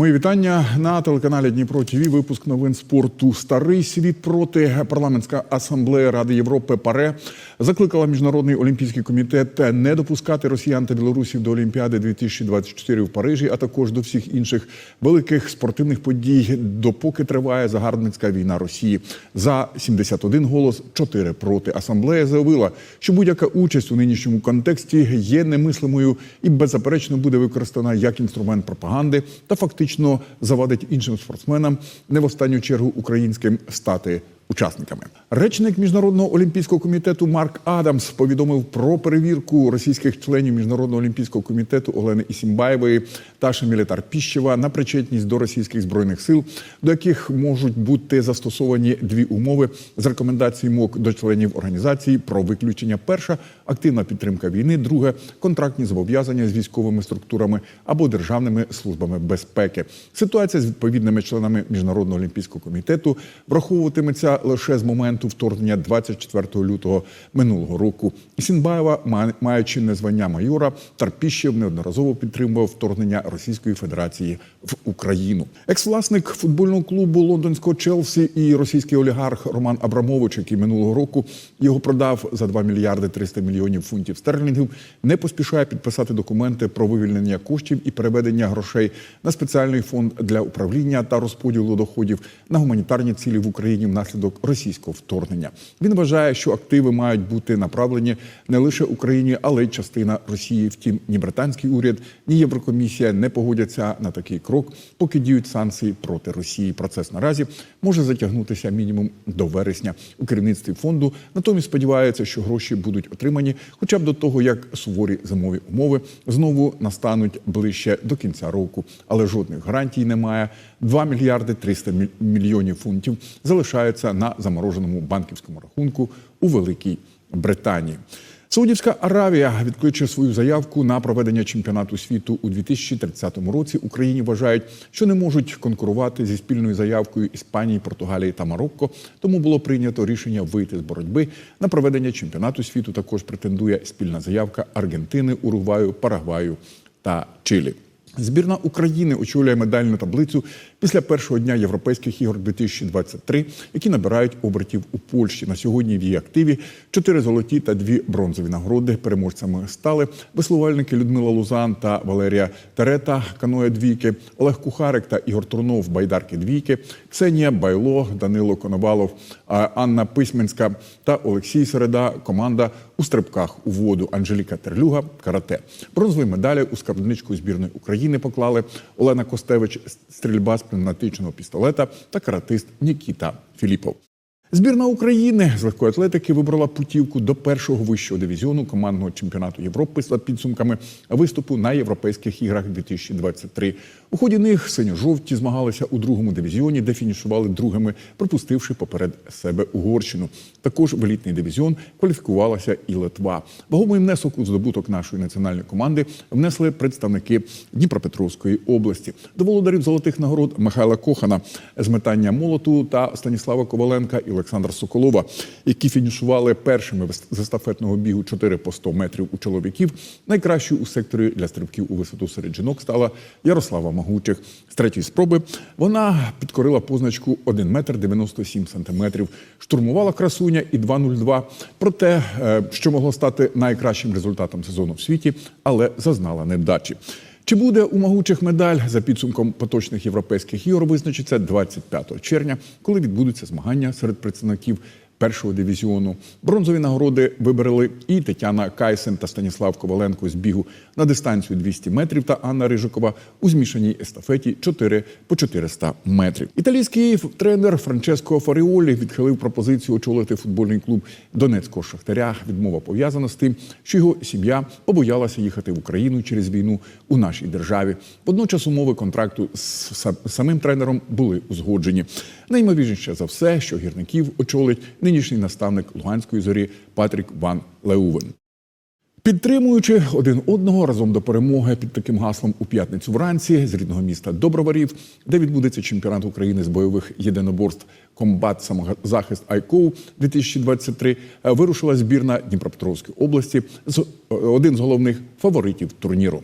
Мої вітання на телеканалі Дніпро ТВ. Випуск новин спорту. Старий світ проти парламентська асамблея Ради Європи ПАРЕ закликала міжнародний олімпійський комітет не допускати росіян та білорусів до Олімпіади 2024 в Парижі, а також до всіх інших великих спортивних подій, допоки триває загарбницька війна Росії. За 71 голос, 4 проти. Асамблея заявила, що будь-яка участь у нинішньому контексті є немислимою і беззаперечно буде використана як інструмент пропаганди та фактично завадить іншим спортсменам, не в останню чергу українським стати учасниками. Речник міжнародного олімпійського комітету Марк Адамс повідомив про перевірку російських членів міжнародного олімпійського комітету Олени Ісімбаєвої та Шаміля Тарпіщева на причетність до російських збройних сил, до яких можуть бути застосовані дві умови з рекомендацій МОК до членів організації про виключення: перша активна підтримка війни, друге контрактні зобов'язання з військовими структурами або державними службами безпеки. Ситуація з відповідними членами міжнародного олімпійського комітету враховуватиметься лише з моменту вторгнення 24 лютого минулого року. Ісінбаєва, ма- маючи незвання майора, Тарпіщев неодноразово підтримував вторгнення Російської Федерації в Україну. Екс-власник футбольного клубу лондонського Челсі і російський олігарх Роман Абрамович, який минулого року його продав за 2 мільярди 300 мільйонів фунтів стерлінгів, не поспішає підписати документи про вивільнення коштів і переведення грошей на спеціальний фонд для управління та розподілу доходів на гуманітарні цілі в Україні внаслідок російського вторгнення. Він вважає, що активи мають бути направлені не лише Україні, але й частина Росії. Втім, ні британський уряд, ні Єврокомісія не погодяться на такий крок, поки діють санкції проти Росії. Процес наразі може затягнутися мінімум до вересня. У керівництві фонду натомість сподіваються, що гроші будуть отримані, хоча б до того, як суворі зимові умови знову настануть ближче до кінця року. Але жодних гарантій немає. 2 мільярди 300 міль- мільйонів фунтів залишаються на замороженому банківському рахунку у Великій Британії. Саудівська Аравія відкличе свою заявку на проведення чемпіонату світу у 2030 році. Україні вважають, що не можуть конкурувати зі спільною заявкою Іспанії, Португалії та Марокко. Тому було прийнято рішення вийти з боротьби на проведення чемпіонату світу. Також претендує спільна заявка Аргентини, Уругваю, Парагваю та Чилі. Збірна України очолює медальну таблицю після першого дня європейських ігор 2023, які набирають обертів у Польщі. На сьогодні в її активі чотири золоті та дві бронзові нагороди. Переможцями стали веслувальники Людмила Лузан та Валерія Терета, каноє двійки, Олег Кухарик та Ігор Трунов, байдарки двійки, Ксенія Байло, Данило Коновалов, Анна Письменська та Олексій Середа. Команда у стрибках у воду Анжеліка Терлюга карате. Бронзові медалі у скарбничку збірної України поклали Олена Костевич, стрільба з пневматичного пістолета та каратист Нікіта Філіпов. Збірна України з легкої атлетики вибрала путівку до першого вищого дивізіону командного чемпіонату Європи за підсумками виступу на європейських іграх 2023. У ході них синьо-жовті змагалися у другому дивізіоні, де фінішували другими, пропустивши поперед себе Угорщину. Також в елітний дивізіон кваліфікувалася і Литва. Вагомий внесок у здобуток нашої національної команди внесли представники Дніпропетровської області. До володарів золотих нагород Михайла Кохана з метання молоту та Станіслава Коваленка і Олександра Соколова, які фінішували першими з естафетного бігу 4 по 100 метрів у чоловіків. Найкращою у секторі для стрибків у висоту серед жінок стала Ярослава Магучих. З третьої спроби вона підкорила позначку 1 метр 97 сантиметрів. Штурмувала красуня і 2.02. Проте, е, що могло стати найкращим результатом сезону в світі, але зазнала невдачі. Чи буде у могучих медаль? За підсумком поточних європейських ігор визначиться 25 червня, коли відбудуться змагання серед представників першого дивізіону. Бронзові нагороди вибрали і Тетяна Кайсен та Станіслав Коваленко з бігу на дистанцію 200 метрів та Анна Рижикова у змішаній естафеті 4 по 400 метрів. Італійський тренер Франческо Фаріолі відхилив пропозицію очолити футбольний клуб Донецького Шахтаря. Відмова пов'язана з тим, що його сім'я побоялася їхати в Україну через війну у нашій державі. Водночас умови контракту з самим тренером були узгоджені. Найімовірніше за все, що гірників очолить нинішній наставник Луганської зорі Патрік Ван Леувен. Підтримуючи один одного разом до перемоги під таким гаслом у п'ятницю вранці з рідного міста Доброварів, де відбудеться чемпіонат України з бойових єдиноборств комбат самозахист Айкоу 2023, е, вирушила збірна Дніпропетровської області з е, один з головних фаворитів турніру.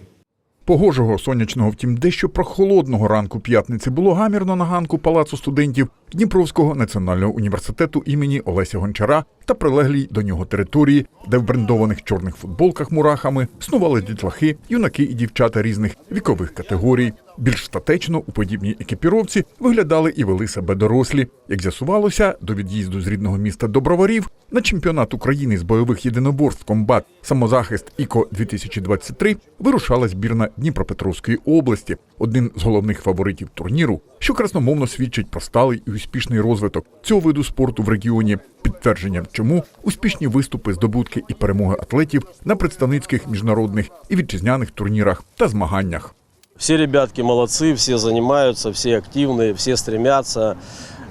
Погожого сонячного, втім, дещо прохолодного ранку п'ятниці було гамірно на ганку Палацу студентів Дніпровського національного університету імені Олеся Гончара та прилеглій до нього території, де в брендованих чорних футболках мурахами снували дітлахи, юнаки і дівчата різних вікових категорій. Більш статечно у подібній екіпіровці виглядали і вели себе дорослі. Як з'ясувалося, до від'їзду з рідного міста Доброварів на чемпіонат України з бойових єдиноборств комбат самозахист ІКО 2023 вирушала збірна Дніпропетровської області, один з головних фаворитів турніру, що красномовно свідчить про сталий успішний розвиток цього виду спорту в регіоні. Підтвердженням чому успішні виступи, здобутки і перемоги атлетів на представницьких міжнародних і вітчизняних турнірах та змаганнях. Все ребятки молодцы, все занимаются, все активные, все стремятся.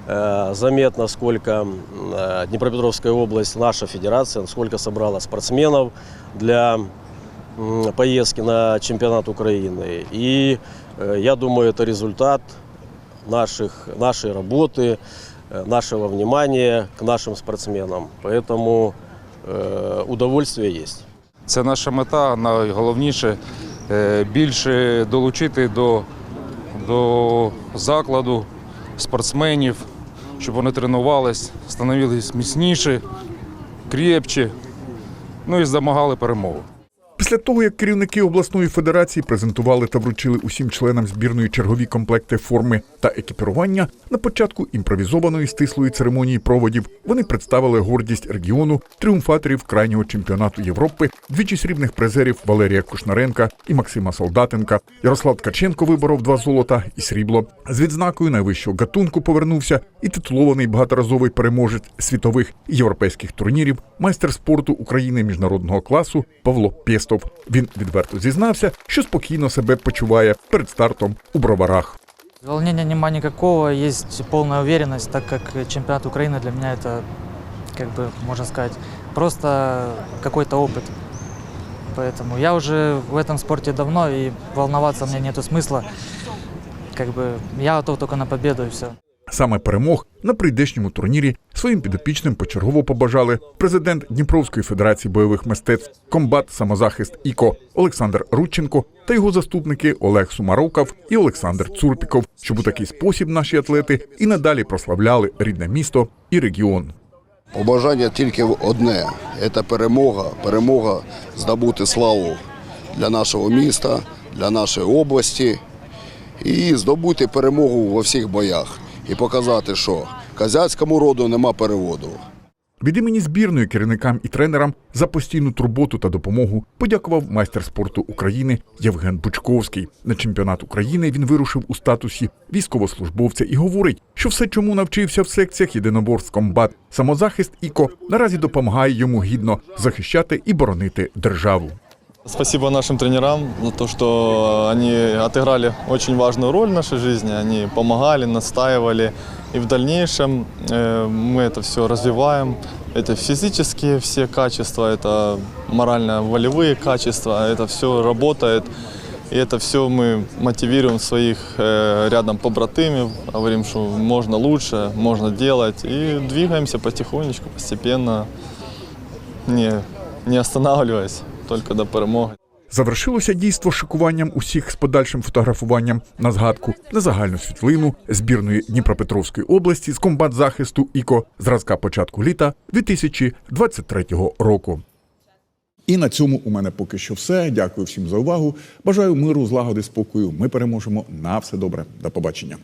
Э, Заметно, сколько э, Днепропетровская область, наша федерация, сколько собрала спортсменов для м, поездки на чемпионат Украины. И э, я думаю, это результат наших, нашей работы, э, нашего внимания к нашим спортсменам. Поэтому э, удовольствие есть. Це наша мета. Найголовніше е, більше долучити до, до закладу спортсменів, щоб вони тренувались, становились міцніші, крепче, ну і здомагали перемогу. Після того, як керівники обласної федерації презентували та вручили усім членам збірної чергові комплекти форми та екіпірування, на початку імпровізованої стислої церемонії проводів вони представили гордість регіону тріумфаторів крайнього чемпіонату Європи, двічі срібних призерів Валерія Кушнаренка і Максима Солдатенка. Ярослав Ткаченко виборов два золота і срібло. З відзнакою найвищого гатунку повернувся і титулований багаторазовий переможець світових і європейських турнірів, майстер спорту України міжнародного класу Павло Пєстов Він відверто зізнався, що спокійно себе почуває перед стартом у броварах. Волнения нема никакого, есть полная уверенность, так как чемпионат Украины для меня это, как бы, можно сказать, просто какой-то опыт. Поэтому я уже в этом спорте давно, и волноваться мне нету смысла. Как бы я готов только на победу и все. Саме перемог на прийдешньому турнірі своїм підопічним почергово побажали президент Дніпровської федерації бойових мистецтв, комбат самозахист ІКО Олександр Рудченко та його заступники Олег Сумароков і Олександр Цурпіков, щоб у такий спосіб наші атлети і надалі прославляли рідне місто і регіон. Побажання тільки одне це перемога. Перемога здобути славу для нашого міста, для нашої області і здобути перемогу во всіх боях. І показати, що козацькому роду нема переводу. Від імені збірної керівникам і тренерам за постійну турботу та допомогу подякував майстер спорту України Євген Бучковський. На чемпіонат України він вирушив у статусі військовослужбовця і говорить, що все, чому навчився в секціях єдиноборств комбат, самозахист ІКО наразі допомагає йому гідно захищати і боронити державу. Спасибо нашим тренерам за то, что они отыграли очень важную роль в нашей жизни. Они помогали, настаивали. И в дальнейшем э, мы это все развиваем. Это физические все качества, это морально-волевые качества. Это все работает. И это все мы мотивируем своих э, рядом побратимів, говорим, что можно лучше, можно делать. И двигаемся потихонечку, постепенно, не, не останавливаясь, только до перемоги. Завершилося дійство шикуванням усіх з подальшим фотографуванням на згадку на загальну світлину збірної Дніпропетровської області з комбат захисту ІКО зразка початку літа 2023 року. І на цьому у мене поки що все. Дякую всім за увагу. Бажаю миру, злагоди, спокою. Ми переможемо. На все добре. До побачення.